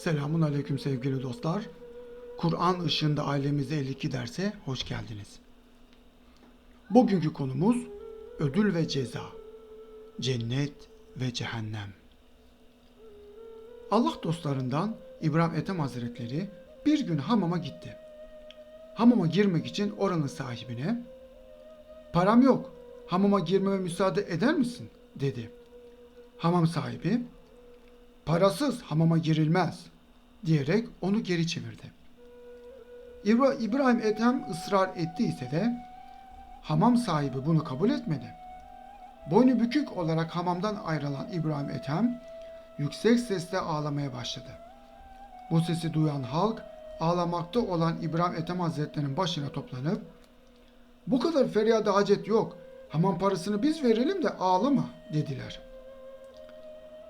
Selamun Aleyküm sevgili dostlar. Kur'an ışığında ailemize 52 derse hoş geldiniz. Bugünkü konumuz ödül ve ceza. Cennet ve cehennem. Allah dostlarından İbrahim Ethem Hazretleri bir gün hamama gitti. Hamama girmek için oranın sahibine "Param yok. Hamama girmeme müsaade eder misin?" dedi. Hamam sahibi parasız hamama girilmez diyerek onu geri çevirdi. İbra- İbrahim Ethem ısrar ettiyse de hamam sahibi bunu kabul etmedi. Boynu bükük olarak hamamdan ayrılan İbrahim Ethem yüksek sesle ağlamaya başladı. Bu sesi duyan halk ağlamakta olan İbrahim Ethem Hazretleri'nin başına toplanıp bu kadar feryada hacet yok. Hamam parasını biz verelim de ağlama dediler.''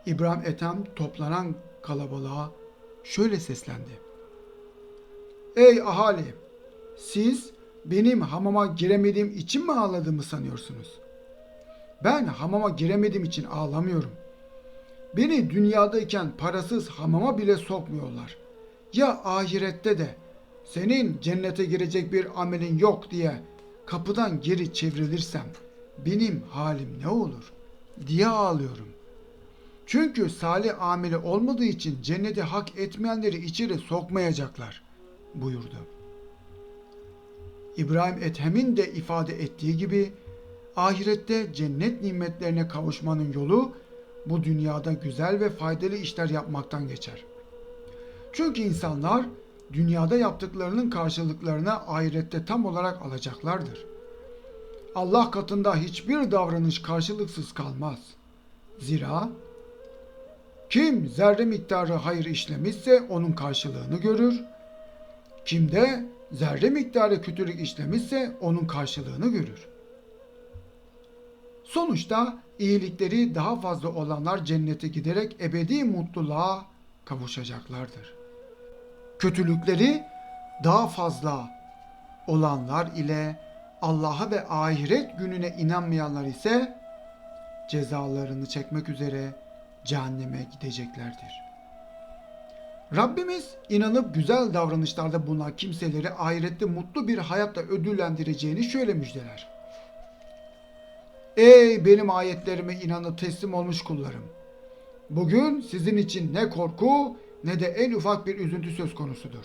İbrahim Ethem toplanan kalabalığa şöyle seslendi. Ey ahali! Siz benim hamama giremediğim için mi ağladığımı sanıyorsunuz? Ben hamama giremediğim için ağlamıyorum. Beni dünyadayken parasız hamama bile sokmuyorlar. Ya ahirette de senin cennete girecek bir amelin yok diye kapıdan geri çevrilirsem benim halim ne olur diye ağlıyorum. Çünkü salih ameli olmadığı için cenneti hak etmeyenleri içeri sokmayacaklar buyurdu. İbrahim Ethem'in de ifade ettiği gibi ahirette cennet nimetlerine kavuşmanın yolu bu dünyada güzel ve faydalı işler yapmaktan geçer. Çünkü insanlar dünyada yaptıklarının karşılıklarını ahirette tam olarak alacaklardır. Allah katında hiçbir davranış karşılıksız kalmaz. Zira kim zerre miktarı hayır işlemişse onun karşılığını görür. Kim de zerre miktarı kötülük işlemişse onun karşılığını görür. Sonuçta iyilikleri daha fazla olanlar cennete giderek ebedi mutluluğa kavuşacaklardır. Kötülükleri daha fazla olanlar ile Allah'a ve ahiret gününe inanmayanlar ise cezalarını çekmek üzere cehenneme gideceklerdir. Rabbimiz inanıp güzel davranışlarda bulunan kimseleri ahirette mutlu bir hayatla ödüllendireceğini şöyle müjdeler. Ey benim ayetlerime inanıp teslim olmuş kullarım! Bugün sizin için ne korku ne de en ufak bir üzüntü söz konusudur.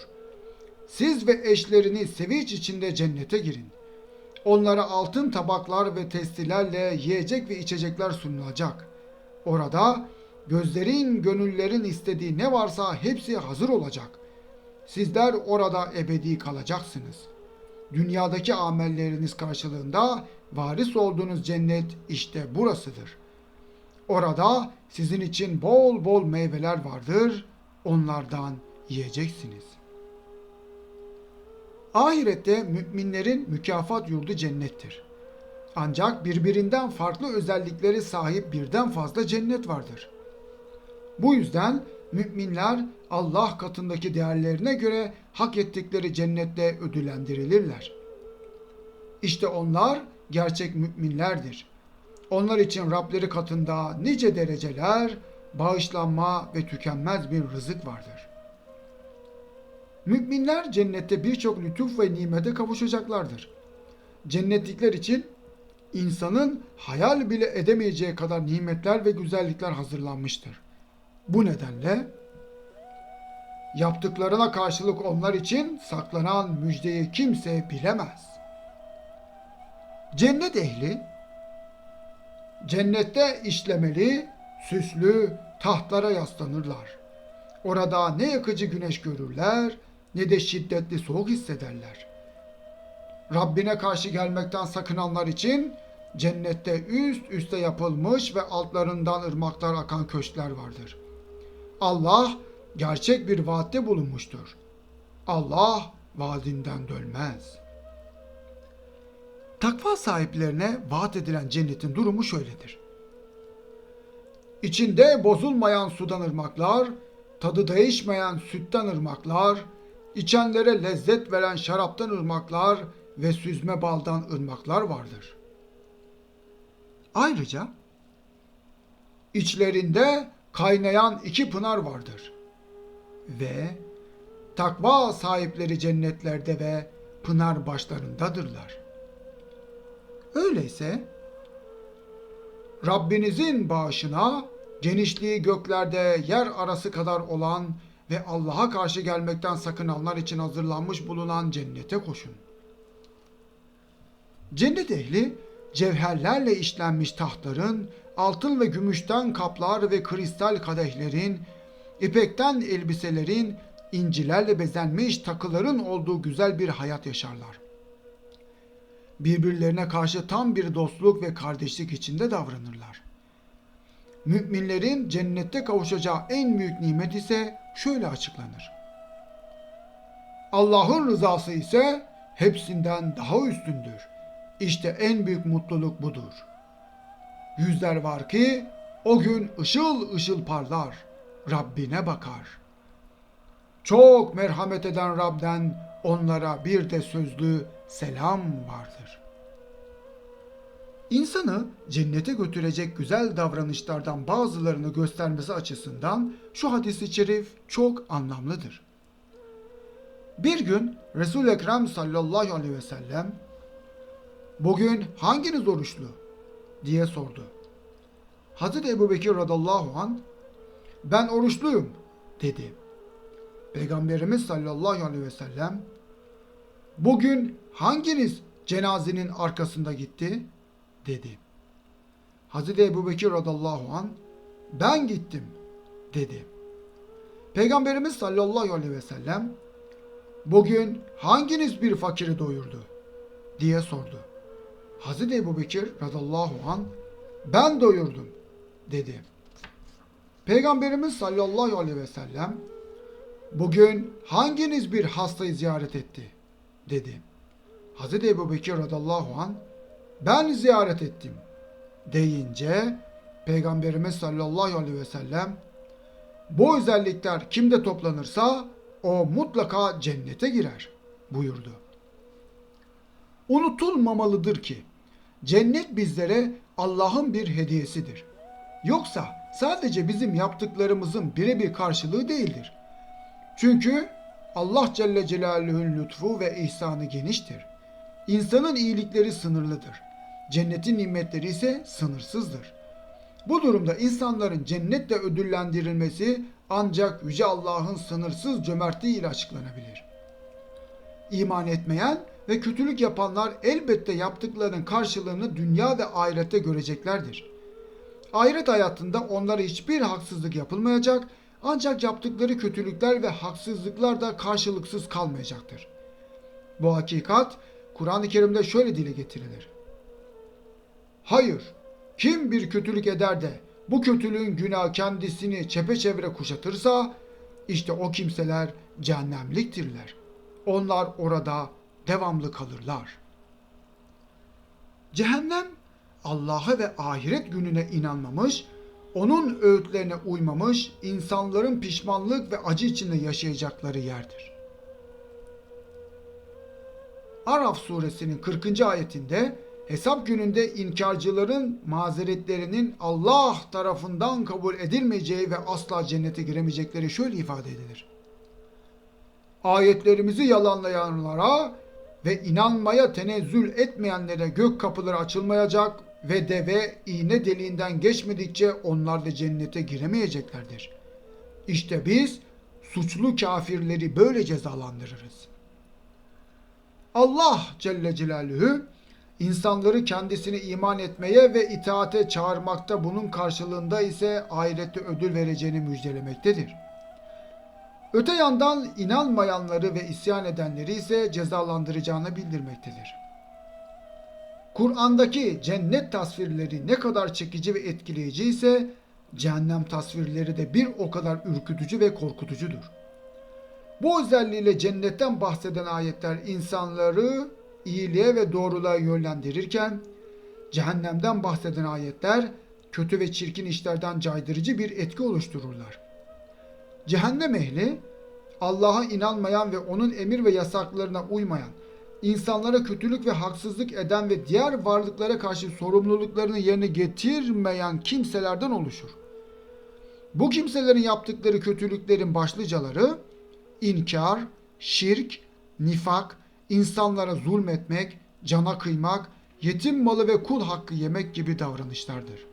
Siz ve eşleriniz sevinç içinde cennete girin. Onlara altın tabaklar ve testilerle yiyecek ve içecekler sunulacak. Orada gözlerin, gönüllerin istediği ne varsa hepsi hazır olacak. Sizler orada ebedi kalacaksınız. Dünyadaki amelleriniz karşılığında varis olduğunuz cennet işte burasıdır. Orada sizin için bol bol meyveler vardır. Onlardan yiyeceksiniz. Ahirette müminlerin mükafat yurdu cennettir. Ancak birbirinden farklı özellikleri sahip birden fazla cennet vardır. Bu yüzden müminler Allah katındaki değerlerine göre hak ettikleri cennette ödüllendirilirler. İşte onlar gerçek müminlerdir. Onlar için Rableri katında nice dereceler, bağışlanma ve tükenmez bir rızık vardır. Müminler cennette birçok lütuf ve nimete kavuşacaklardır. Cennetlikler için insanın hayal bile edemeyeceği kadar nimetler ve güzellikler hazırlanmıştır. Bu nedenle yaptıklarına karşılık onlar için saklanan müjdeyi kimse bilemez. Cennet ehli cennette işlemeli, süslü tahtlara yaslanırlar. Orada ne yakıcı güneş görürler ne de şiddetli soğuk hissederler. Rabbine karşı gelmekten sakınanlar için cennette üst üste yapılmış ve altlarından ırmaklar akan köşkler vardır. Allah gerçek bir vaatte bulunmuştur. Allah vaadinden dönmez. Takva sahiplerine vaat edilen cennetin durumu şöyledir. İçinde bozulmayan sudan ırmaklar, tadı değişmeyen sütten ırmaklar, içenlere lezzet veren şaraptan ırmaklar ve süzme baldan ırmaklar vardır. Ayrıca içlerinde kaynayan iki pınar vardır. ve takva sahipleri cennetlerde ve pınar başlarındadırlar. Öyleyse Rabbinizin bağışına genişliği göklerde yer arası kadar olan ve Allah'a karşı gelmekten sakınanlar için hazırlanmış bulunan cennete koşun. Cennet ehli cevherlerle işlenmiş tahtların, altın ve gümüşten kaplar ve kristal kadehlerin, ipekten elbiselerin, incilerle bezenmiş takıların olduğu güzel bir hayat yaşarlar. Birbirlerine karşı tam bir dostluk ve kardeşlik içinde davranırlar. Müminlerin cennette kavuşacağı en büyük nimet ise şöyle açıklanır. Allah'ın rızası ise hepsinden daha üstündür. İşte en büyük mutluluk budur. Yüzler var ki o gün ışıl ışıl parlar, Rabbine bakar. Çok merhamet eden Rab'den onlara bir de sözlü selam vardır. İnsanı cennete götürecek güzel davranışlardan bazılarını göstermesi açısından şu hadis-i şerif çok anlamlıdır. Bir gün Resul-i Ekrem sallallahu aleyhi ve sellem bugün hanginiz oruçlu diye sordu. Hazreti Ebu Bekir radallahu an ben oruçluyum dedi. Peygamberimiz sallallahu aleyhi ve sellem bugün hanginiz cenazenin arkasında gitti dedi. Hazreti Ebu Bekir radallahu an ben gittim dedi. Peygamberimiz sallallahu aleyhi ve sellem bugün hanginiz bir fakiri doyurdu diye sordu. Hazreti Ebu Bekir radallahu an ben doyurdum dedi. Peygamberimiz sallallahu aleyhi ve sellem bugün hanginiz bir hastayı ziyaret etti dedi. Hazreti Ebu Bekir radallahu an ben ziyaret ettim deyince Peygamberimiz sallallahu aleyhi ve sellem bu özellikler kimde toplanırsa o mutlaka cennete girer buyurdu. Unutulmamalıdır ki cennet bizlere Allah'ın bir hediyesidir. Yoksa sadece bizim yaptıklarımızın birebir karşılığı değildir. Çünkü Allah Celle Celaluhu'nun lütfu ve ihsanı geniştir. İnsanın iyilikleri sınırlıdır. Cennetin nimetleri ise sınırsızdır. Bu durumda insanların cennetle ödüllendirilmesi ancak Yüce Allah'ın sınırsız cömertliği ile açıklanabilir. İman etmeyen ve kötülük yapanlar elbette yaptıklarının karşılığını dünya ve ahirette göreceklerdir. Ahiret hayatında onlara hiçbir haksızlık yapılmayacak ancak yaptıkları kötülükler ve haksızlıklar da karşılıksız kalmayacaktır. Bu hakikat Kur'an-ı Kerim'de şöyle dile getirilir. Hayır, kim bir kötülük eder de bu kötülüğün günah kendisini çepeçevre kuşatırsa işte o kimseler cehennemliktirler. Onlar orada devamlı kalırlar. Cehennem Allah'a ve ahiret gününe inanmamış, onun öğütlerine uymamış insanların pişmanlık ve acı içinde yaşayacakları yerdir. Araf suresinin 40. ayetinde hesap gününde inkarcıların mazeretlerinin Allah tarafından kabul edilmeyeceği ve asla cennete giremeyecekleri şöyle ifade edilir. Ayetlerimizi yalanlayanlara ve inanmaya tenezzül etmeyenlere gök kapıları açılmayacak ve deve iğne deliğinden geçmedikçe onlar da cennete giremeyeceklerdir. İşte biz suçlu kafirleri böyle cezalandırırız. Allah Celle Celaluhu insanları kendisini iman etmeye ve itaate çağırmakta bunun karşılığında ise ahirette ödül vereceğini müjdelemektedir. Öte yandan inanmayanları ve isyan edenleri ise cezalandıracağını bildirmektedir. Kur'an'daki cennet tasvirleri ne kadar çekici ve etkileyici ise cehennem tasvirleri de bir o kadar ürkütücü ve korkutucudur. Bu özelliğiyle cennetten bahseden ayetler insanları iyiliğe ve doğruluğa yönlendirirken cehennemden bahseden ayetler kötü ve çirkin işlerden caydırıcı bir etki oluştururlar. Cehennem ehli Allah'a inanmayan ve onun emir ve yasaklarına uymayan, insanlara kötülük ve haksızlık eden ve diğer varlıklara karşı sorumluluklarını yerine getirmeyen kimselerden oluşur. Bu kimselerin yaptıkları kötülüklerin başlıcaları inkar, şirk, nifak, insanlara zulmetmek, cana kıymak, yetim malı ve kul hakkı yemek gibi davranışlardır.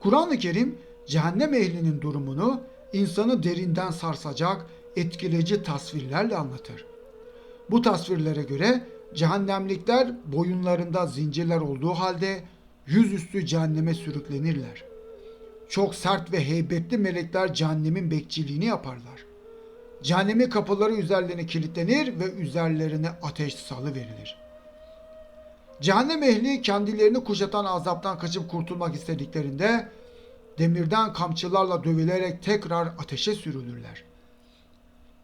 Kur'an-ı Kerim cehennem ehlinin durumunu insanı derinden sarsacak etkileyici tasvirlerle anlatır. Bu tasvirlere göre cehennemlikler boyunlarında zincirler olduğu halde yüzüstü cehenneme sürüklenirler. Çok sert ve heybetli melekler cehennemin bekçiliğini yaparlar. Cehennemin kapıları üzerlerine kilitlenir ve üzerlerine ateş salı verilir. Cehennem ehli kendilerini kuşatan azaptan kaçıp kurtulmak istediklerinde demirden kamçılarla dövülerek tekrar ateşe sürülürler.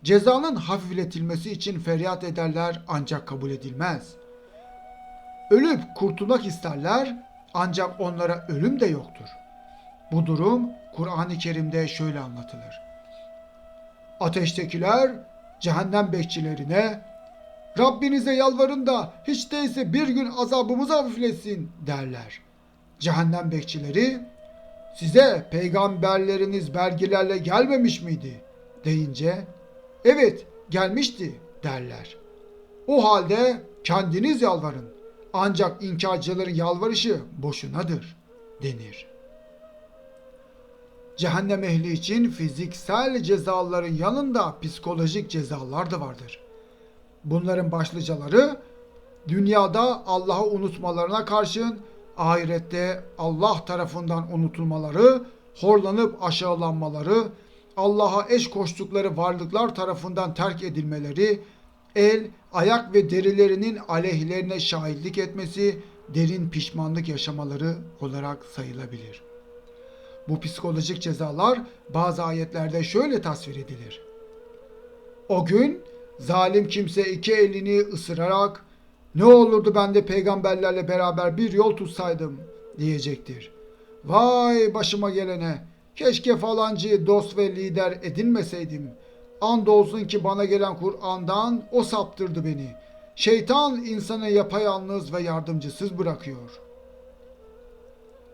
Cezanın hafifletilmesi için feryat ederler ancak kabul edilmez. Ölüp kurtulmak isterler ancak onlara ölüm de yoktur. Bu durum Kur'an-ı Kerim'de şöyle anlatılır. Ateştekiler cehennem bekçilerine Rabbinize yalvarın da hiç değilse bir gün azabımızı hafifletsin derler. Cehennem bekçileri size peygamberleriniz belgelerle gelmemiş miydi deyince evet gelmişti derler. O halde kendiniz yalvarın ancak inkarcıların yalvarışı boşunadır denir. Cehennem ehli için fiziksel cezaların yanında psikolojik cezalar da vardır. Bunların başlıcaları dünyada Allah'ı unutmalarına karşın ahirette Allah tarafından unutulmaları, horlanıp aşağılanmaları, Allah'a eş koştukları varlıklar tarafından terk edilmeleri, el, ayak ve derilerinin aleyhlerine şahitlik etmesi, derin pişmanlık yaşamaları olarak sayılabilir. Bu psikolojik cezalar bazı ayetlerde şöyle tasvir edilir. O gün zalim kimse iki elini ısırarak ne olurdu ben de peygamberlerle beraber bir yol tutsaydım diyecektir. Vay başıma gelene keşke falancıyı dost ve lider edinmeseydim. Andolsun ki bana gelen Kur'an'dan o saptırdı beni. Şeytan insanı yapayalnız ve yardımcısız bırakıyor.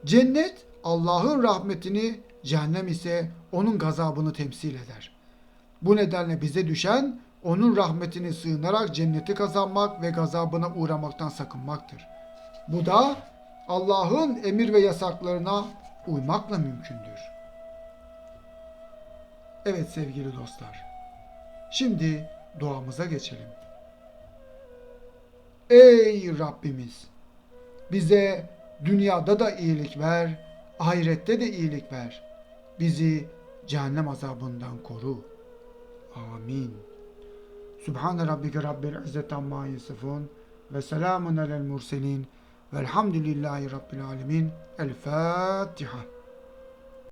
Cennet Allah'ın rahmetini, cehennem ise onun gazabını temsil eder. Bu nedenle bize düşen onun rahmetine sığınarak cenneti kazanmak ve gazabına uğramaktan sakınmaktır. Bu da Allah'ın emir ve yasaklarına uymakla mümkündür. Evet sevgili dostlar. Şimdi duamıza geçelim. Ey Rabbimiz! Bize dünyada da iyilik ver, ahirette de iyilik ver. Bizi cehennem azabından koru. Amin. Subhane rabbike rabbil izzeti amma yasifun ve selamun alel murselin velhamdülillahi rabbil alemin. El Fatiha.